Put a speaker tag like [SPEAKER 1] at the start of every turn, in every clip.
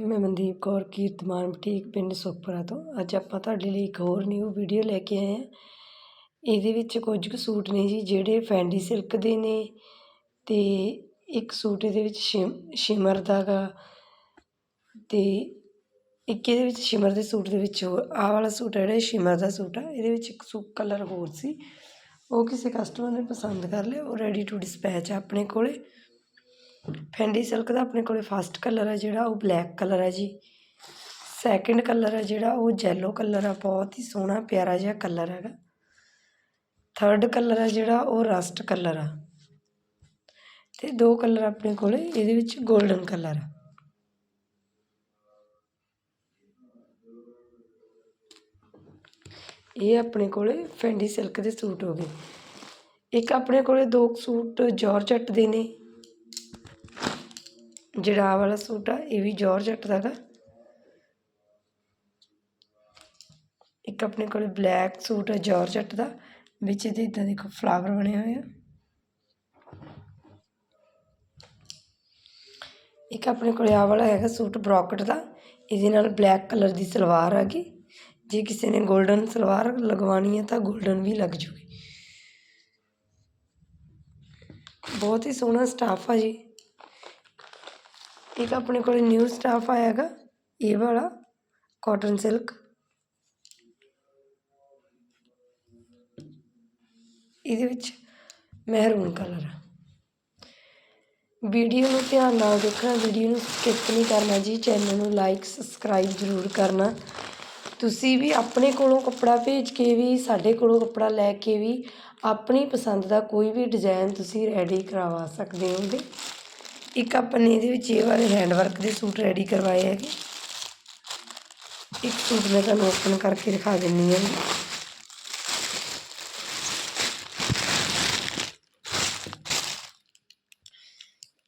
[SPEAKER 1] ਮੈਂ ਮਨਦੀਪ ਕੌਰ ਕੀਰਤਮਾਨ ਬਟੀਕ, ਪਿੰਡ ਸੁਖਪੁਰਾ ਤੋਂ। ਅੱਜ ਆਪਾਂ ਤੁਹਾਡੇ ਲਈ ਇੱਕ ਹੋਰ ਨਿਊ ਵੀਡੀਓ ਲੈ ਕੇ ਆਏ ਹਾਂ। ਇਹਦੇ ਵਿੱਚ ਕੁਝ ਕੁ ਸੂਟ ਨੇ ਜੀ, ਜਿਹੜੇ ਫੈਂਡੀ ਸਿਲਕ ਦੇ ਨੇ ਅਤੇ ਇੱਕ ਸੂਟ ਇਹਦੇ ਵਿੱਚ ਸ਼ਿਮ, ਸ਼ਿਮਰ ਦਾ ਗਾ ਅਤੇ ਇੱਕ ਇਹਦੇ ਵਿੱਚ ਸ਼ਿਮਰ ਦੇ ਸੂਟ ਦੇ ਵਿੱਚ ਹੋਰ, ਆਹ ਵਾਲਾ ਸੂਟ ਹੈ ਜਿਹੜਾ ਸ਼ਿਮਰ ਦਾ ਸੂਟ ਆ। ਇਹਦੇ ਵਿੱਚ ਇੱਕ ਸੂ ਕਲਰ ਹੋਰ ਸੀ। ਉਹ ਕਿਸੇ ਕਸਟਮਰ ਨੇ ਪਸੰਦ ਕਰ ਲਿਆ, ਉਹ ਰੈਡੀ ਟੂ ਡਿਸਪੈਚ ਆ ਆਪਣੇ ਕੋਲੇ। ਫੈਂਡੀ ਸਿਲਕ ਦਾ ਆਪਣੇ ਕੋਲ ਫਸਟ ਕਲਰ ਹੈ ਜਿਹੜਾ, ਉਹ ਬਲੈਕ ਕਲਰ ਹੈ ਜੀ। ਸੈਕਿੰਡ ਕਲਰ ਹੈ ਜਿਹੜਾ, ਉਹ ਜੈਲੋ ਕਲਰ ਆ, ਬਹੁਤ ਹੀ ਸੋਹਣਾ, ਪਿਆਰਾ ਜਿਹਾ ਕਲਰ ਹੈਗਾ। ਥਰਡ ਕਲਰ ਹੈ ਜਿਹੜਾ, ਉਹ ਰਸਟ ਕਲਰ ਆ। ਤੇ ਦੋ ਕਲਰ ਆਪਣੇ ਕੋਲ, ਇਹਦੇ ਵਿੱਚ 골ਡਨ ਕਲਰ ਆ। ਇਹ ਆਪਣੇ ਕੋਲੇ ਫੈਂਡੀ ਸਿਲਕ ਦੇ ਸੂਟ ਹੋ ਗਏ। ਇੱਕ ਆਪਣੇ ਕੋਲੇ ਦੋ ਸੂਟ ਜਾਰਜਟ ਦੇ ਨੇ। ਜਿਹੜਾ ਆ ਵਾਲਾ ਸੂਟ ਆ, ਇਹ ਵੀ ਜਾਰਜਟ ਦਾ ਗਾ ਇੱਕ ਆਪਣੇ ਕੋਲ ਬਲੈਕ ਸੂਟ ਆ ਜਾਰਜਟ ਦਾ, ਵਿੱਚ ਇਹਦੇ ਇਦਾਂ ਦੇਖੋ ਫਲਾਵਰ ਬਣੇ ਹੋਏ ਆ। ਇੱਕ ਆਪਣੇ ਕੋਲ ਆ ਵਾਲਾ ਹੈਗਾ ਸੂਟ ਬਰੋਕਟ ਦਾ, ਇਹਦੇ ਨਾਲ ਬਲੈਕ ਕਲਰ ਦੀ ਸਲਵਾਰ ਆ ਗਈ। ਜੇ ਕਿਸੇ ਨੇ 골ਡਨ ਸਲਵਾਰ ਲਗਵਾਉਣੀ ਹੈ ਤਾਂ 골ਡਨ ਵੀ ਲੱਗ ਜੂਗੀ। ਬਹੁਤ ਹੀ ਸੋਹਣਾ ਸਟਾਫ ਆ ਜੀ। ਇੱਕ ਆਪਣੇ ਕੋਲ ਨਿਊ ਸਟਾਫ ਆਇਆ ਹੈਗਾ, ਇਹ ਵਾਲਾ ਕਾਟਨ ਸਿਲਕ ਇਹਦੇ ਵਿੱਚ ਮਹਿਰੂਨ ਕਲਰ ਆ ਵੀਡੀਓ ਨੂੰ ਧਿਆਨ ਨਾਲ ਦੇਖਣਾ, ਵੀਡੀਓ ਨੂੰ ਸਕਿਪ ਨਹੀਂ ਕਰਨਾ ਜੀ ਚੈਨਲ ਨੂੰ ਲਾਈਕ ਸਬਸਕ੍ਰਾਈਬ ਜ਼ਰੂਰ ਕਰਨਾ। ਤੁਸੀਂ ਵੀ ਆਪਣੇ ਕੋਲੋਂ ਕੱਪੜਾ ਭੇਜ ਕੇ ਵੀ, ਸਾਡੇ ਕੋਲੋਂ ਕੱਪੜਾ ਲੈ ਕੇ ਵੀ, ਆਪਣੀ ਪਸੰਦ ਦਾ ਕੋਈ ਵੀ ਡਿਜ਼ਾਈਨ ਤੁਸੀਂ ਰੈਡੀ ਕਰਵਾ ਸਕਦੇ ਹੋਗੇ। ਇੱਕ ਆਪਾਂ ਨੇ ਇਹਦੇ ਵਿੱਚ ਇਹ ਵਾਲੇ ਹੈਂਡ ਵਰਕ ਦੇ ਸੂਟ ਰੈਡੀ ਕਰਵਾਏ ਹੈਗੇ। ਇੱਕ ਸੂਟ ਮੈਂ ਤੁਹਾਨੂੰ ਓਪਨ ਕਰਕੇ ਦਿਖਾ ਦਿੰਨੀ ਹਾਂ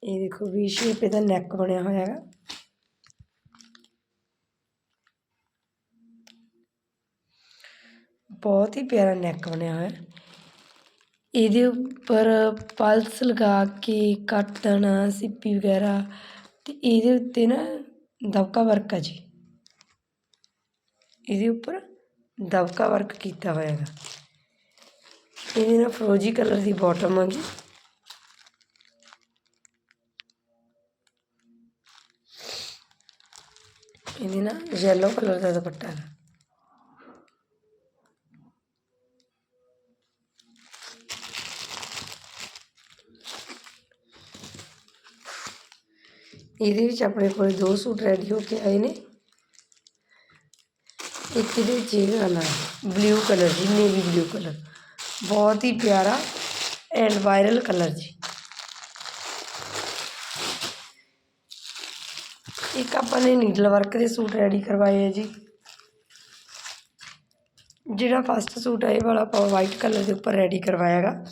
[SPEAKER 1] ਇਹ ਦੇਖੋ ਵੀ ਸ਼ੇਪ ਇਹਦਾ ਨੈਕ ਬਣਿਆ ਹੋਇਆ ਹੈਗਾ। ਬਹੁਤ ਹੀ ਪਿਆਰਾ ਨੈਕ ਬਣਿਆ ਹੋਇਆ। ਇਹਦੇ ਉੱਪਰ ਪਲਸ ਲਗਾ ਕੇ ਕੱਟ ਦੇਣਾ, ਸਿੱਪੀ ਵਗੈਰਾ ਅਤੇ ਇਹਦੇ ਉੱਤੇ ਨਾ ਦਬਕਾ ਵਰਕ ਆ ਜੀ। ਇਹਦੇ ਉੱਪਰ ਦਬਕਾ ਵਰਕ ਕੀਤਾ ਹੋਇਆ ਹੈਗਾ। ਇਹਦੇ ਨਾਲ ਫਰੋਜੀ ਕਲਰ ਦੀ ਬਾਟਮ ਆ ਗਈ। ਇਹਦੇ ਨਾਲ ਯੈਲੋ ਕਲਰ ਦਾ ਦੁਪੱਟਾ ਹੈ ਇਹਦੇ ਵਿੱਚ ਆਪਣੇ ਕੋਲ ਦੋ ਸੂਟ ਰੈਡੀ ਹੋ ਕੇ ਆਏ ਨੇ। ਇੱਕ ਇਹਦੇ ਵਿੱਚ ਇਹ ਵਾਲਾ ਬਲੂ ਕਲਰ ਜੀ ਨੇਵੀ ਬਲੂ ਕਲਰ ਬਹੁਤ ਹੀ ਪਿਆਰਾ ਐਂਡ ਵਾਇਰਲ ਕਲਰ ਜੀ। ਇੱਕ ਆਪਾਂ ਨੇ ਨੀਡਲ ਵਰਕ ਦੇ ਸੂਟ ਰੈਡੀ ਕਰਵਾਏ ਆ ਜੀ। ਜਿਹੜਾ ਫਸਟ ਸੂਟ ਹੈ ਇਹ ਵਾਲਾ ਆਪਾਂ ਵਾਈਟ ਕਲਰ ਦੇ ਉੱਪਰ ਰੈਡੀ ਕਰਵਾਇਆ ਹੈਗਾ।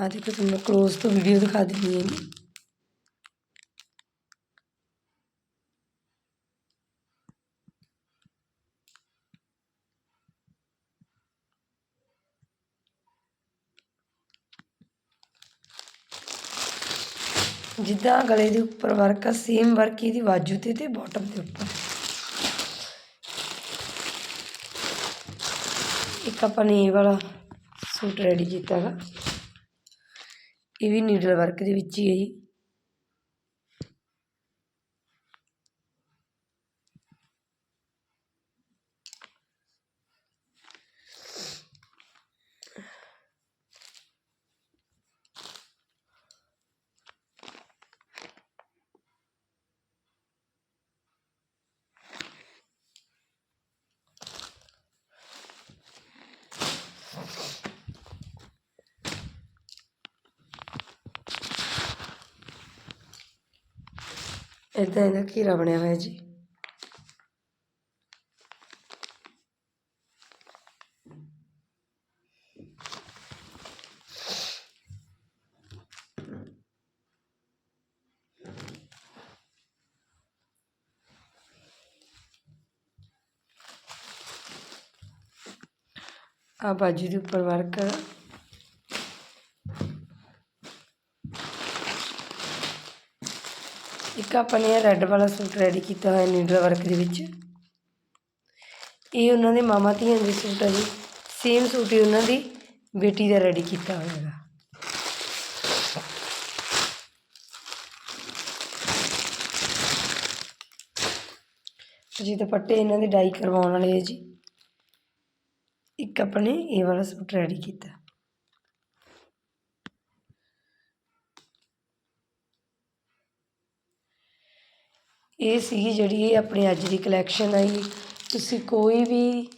[SPEAKER 1] ਆ ਦੇਖੋ ਤੁਹਾਨੂੰ ਕਲੋਜ਼ ਤੋਂ ਵੀਡੀਓ ਦਿਖਾ ਦਿੰਦੀ ਹਾਂ ਜੀ। ਜਿੱਦਾਂ ਗਲੇ ਦੇ ਉੱਪਰ ਵਰਕ ਆ ਸੇਮ ਵਰਕ ਇਹਦੀ ਬਾਜੂ ਤੇ ਤੇ ਬਾਟਮ ਦੇ ਉੱਪਰ। ਇੱਕ ਆਪਾਂ ਨੇ ਇਹ ਵਾਲਾ ਸੂਟ ਰੈਡੀ ਕੀਤਾ ਹੈਗਾ ਇਹ ਵੀ ਨੀਡਲ ਵਰਕ ਦੇ ਵਿੱਚ ਹੀ ਹੈ ਜੀ। ਇੱਦਾਂ ਇਹਦਾ ਘੇਰਾ ਬਣਿਆ ਹੋਇਆ ਜੀ। ਆ ਬਾਜੂ ਦੇ ਉੱਪਰ ਇੱਕ ਆਪਾਂ ਨੇ ਰੈੱਡ ਵਾਲਾ ਸੂਟ ਰੈਡੀ ਕੀਤਾ ਹੋਇਆ ਨੀਡਲ ਵਰਕ ਦੇ ਵਿੱਚ। ਇਹ ਉਹਨਾਂ ਦੇ ਮਾਮਾ ਧੀਆਂ ਦੇ ਸੂਟ ਆ ਜੀ। ਸੇਮ ਸੂਟ ਹੀ ਉਹਨਾਂ ਦੀ ਬੇਟੀ ਦਾ ਰੈਡੀ ਕੀਤਾ ਹੋਇਆ ਹੈਗਾ। ਜੀ ਦੁਪੱਟੇ ਇਹਨਾਂ ਦੇ ਡਾਈ ਕਰਵਾਉਣ ਵਾਲੇ ਹੈ ਜੀ। ਇੱਕ ਆਪਣੇ ਇਹ ਵਾਲਾ ਸੂਟ ਰੈਡੀ ਕੀਤਾ। ਇਹ ਸੀ ਜਿਹੜੀ ਇਹ ਆਪਣੀ ਅੱਜ ਦੀ ਕਲੈਕਸ਼ਨ ਆਈ ਤੁਸੀਂ ਕੋਈ ਵੀ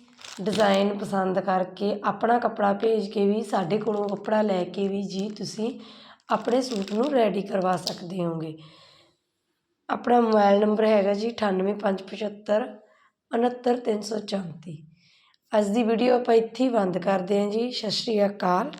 [SPEAKER 1] ਡਿਜ਼ਾਇਨ ਪਸੰਦ ਕਰਕੇ ਆਪਣਾ ਕੱਪੜਾ ਭੇਜ ਕੇ ਵੀ ਸਾਡੇ ਕੋਲੋਂ ਕੱਪੜਾ ਲੈ ਕੇ ਵੀ ਜੀ ਤੁਸੀਂ ਆਪਣੇ ਸੂਟ ਨੂੰ ਰੈਡੀ ਕਰਵਾ ਸਕਦੇ ਹੋਗੇ। ਆਪਣਾ ਮੋਬਾਈਲ ਨੰਬਰ ਹੈਗਾ ਜੀ ਅਠਾਨਵੇਂ ਪੰਜ ਪਝੱਤਰ ਉਣਹੱਤਰ ਤਿੰਨ ਸੌ ਚੌਂਤੀ। ਅੱਜ ਦੀ ਵੀਡੀਓ ਆਪਾਂ ਇੱਥੇ ਹੀ ਬੰਦ ਕਰਦੇ ਹਾਂ ਜੀ। ਸਤਿ ਸ਼੍ਰੀ ਅਕਾਲ।